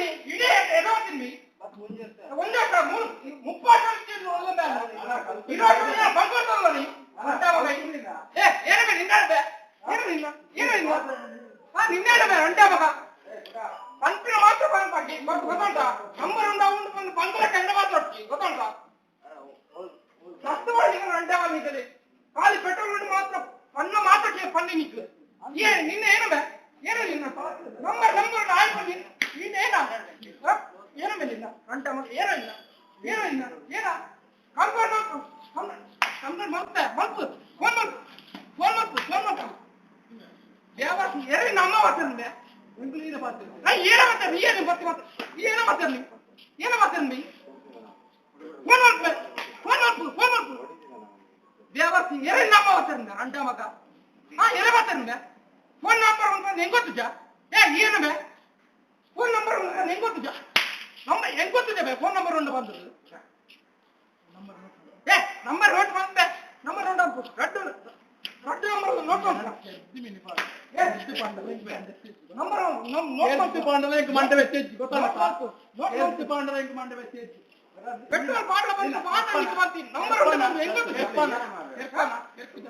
me. You didn't have enough in me. ಒಂದೇ sir ಮೂರು ಮುಪ್ಪಾಟ ಇರೋದ್ರಿಂದ ಬಂಗೋತಲ್ಲ ನೀ ಏ ಏನಬೇ ನಿಂದಾಡ್ಬೇ ಏನು ಇಲ್ಲ ಏನು ಇಲ್ಲ ಹಾ ನಿಂದಾಡ್ಬೇ ಅಂಟಾ ಮಗ ಅಂತಿನ ಮಾತ್ರ ಬಂದ್ಪಟ್ಟಿ ಬಟ್ ಗೊತ್ತಂಟ ನಂಬರ್ ಉಂಡ ಉಂಡು ಬಂದು ಬಂದ್ರೆ ಕಂಡ ಮಾತ್ರ ಹೊಟ್ಟಿ ಗೊತ್ತಂಟ ಸಸ್ತು ಮಾಡಿ ಅಂಟಾ ಬಂದಿದ್ದಲ್ಲಿ ಖಾಲಿ ಪೆಟ್ರೋಲ್ ಉಂಡು ಮಾತ್ರ ಪನ್ನ ಮಾತ್ರ ಪನ್ನಿ ನಿಕ್ಕು ಏ ನಿನ್ನೆ ಏನಬೇ ಏನು ಇಲ್ಲ ನಂಬರ್ ನಂಬರ್ ಆಯ್ತು ఈయనే నాన్నది ఏనం వెళ్ళిందా అంటే అమ్మకి ఏనం వెళ్ళిందా ఏనం వెళ్ళిందా ఏనా కంపర్ కంపర్ మంత మంతు ఫోన్ మంతు ఫోన్ మంతు ఫోన్ మంత దేవాసి ఏరే నమ్మ వస్తుంది உங்களுக்கு இதை பார்த்து நான் ஏன மாத்தர் நீ ஏன பத்து மாத்தர் நீ ஏன மாத்தர் நீ ஏன மாத்தர் நீ ஃபோன் மாத்து ஃபோன் மாத்து ஃபோன் மாத்து தேவாசி ஏரே நம்ம வச்சிருந்த ஃபோன் நம்பர் எங்க வந்துச்சா நம்ம எங்க வந்துச்சா ஃபோன் நம்பர் ஒன்று வந்தது ஏ நம்பர் நோட் பண்ணு நம்பர் ரெண்டாம் போ ரெண்டு ரெண்டு நம்பர் நோட் பண்ணு நம்பர் நோட் பண்ணு பாண்டவ எங்க மண்டை வெச்சிச்சு நோட் பண்ணு பாண்டவ எங்க மண்டை வெச்சிச்சு பெட்ரோல் பாட்டல பத்தி பாத்து பத்தி நம்பர் எங்க இருக்கு இருக்கு இருக்கு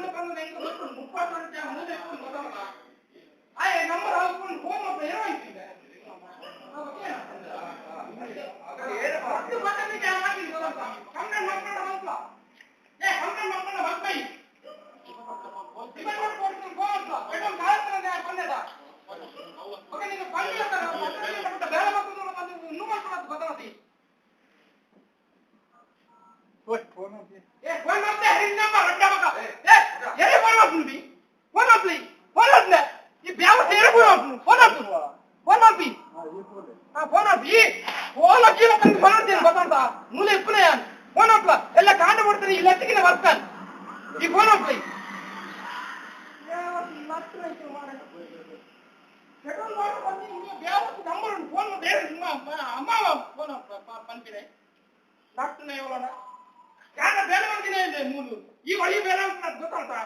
الكوادراتي What? One of the... Yes, one of the hidden number, number. Yes, yes, one of them. One of them. One of them. ये ब्याह में तेरे को one of them. One of them. हाँ, one of ये. All of you लोग one of them बताओ ता. मुझे इतने यार. One of them. ये लगा ने बोलते हैं ये लड़की ने बात कर. ये one of them. यार मत रहिए तुम्हारे. चलो मारो बंदी ये ब्याह ಅವನು ಬೇರೆ ಅಮ್ಮ ಫೋನ್ ಪನ್ಪಿದೆ ಡಾಕ್ಟರ್ನ ಇವಳೋಣ ಯಾರ ಬೇರೆ ಒಂದಿನ ಇದೆ ಮೂರು ಈ ಒಳ್ಳೆ ಬೇರೆ ಅಂತ ನನ್ಗೆ ಗೊತ್ತಾಗ್ತಾ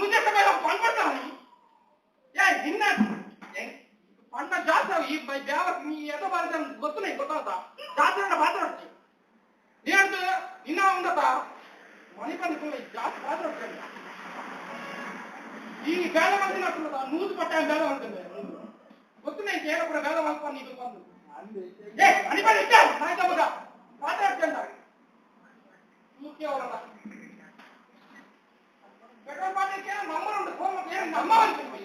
ಮುಂದೆ ಬೇರೆ ಪನ್ಪಡ್ತಾವ ಯಾ ಇನ್ನ ಪಣ್ಣ ಜಾಸ್ತಿ ಈ ಬೇವ ನೀ ಎದ ಬಾರದ ಗೊತ್ತ ಮಾಡ್ಕೊಡುವ ನೂರು ಕೊಟ್ಟ ಬೇಡ ఉంటుంది ಗೊತ್ತು నేను చేయకుండా వేద వాళ్ళ నీకు పండు ఏ అని పని ఇచ్చారు నాయకమ్మగా మాట్లాడుతున్నా చూసేవాళ్ళ పెట్రోల్ పార్టీకి నమ్మరు ఫోన్ నమ్మవచ్చు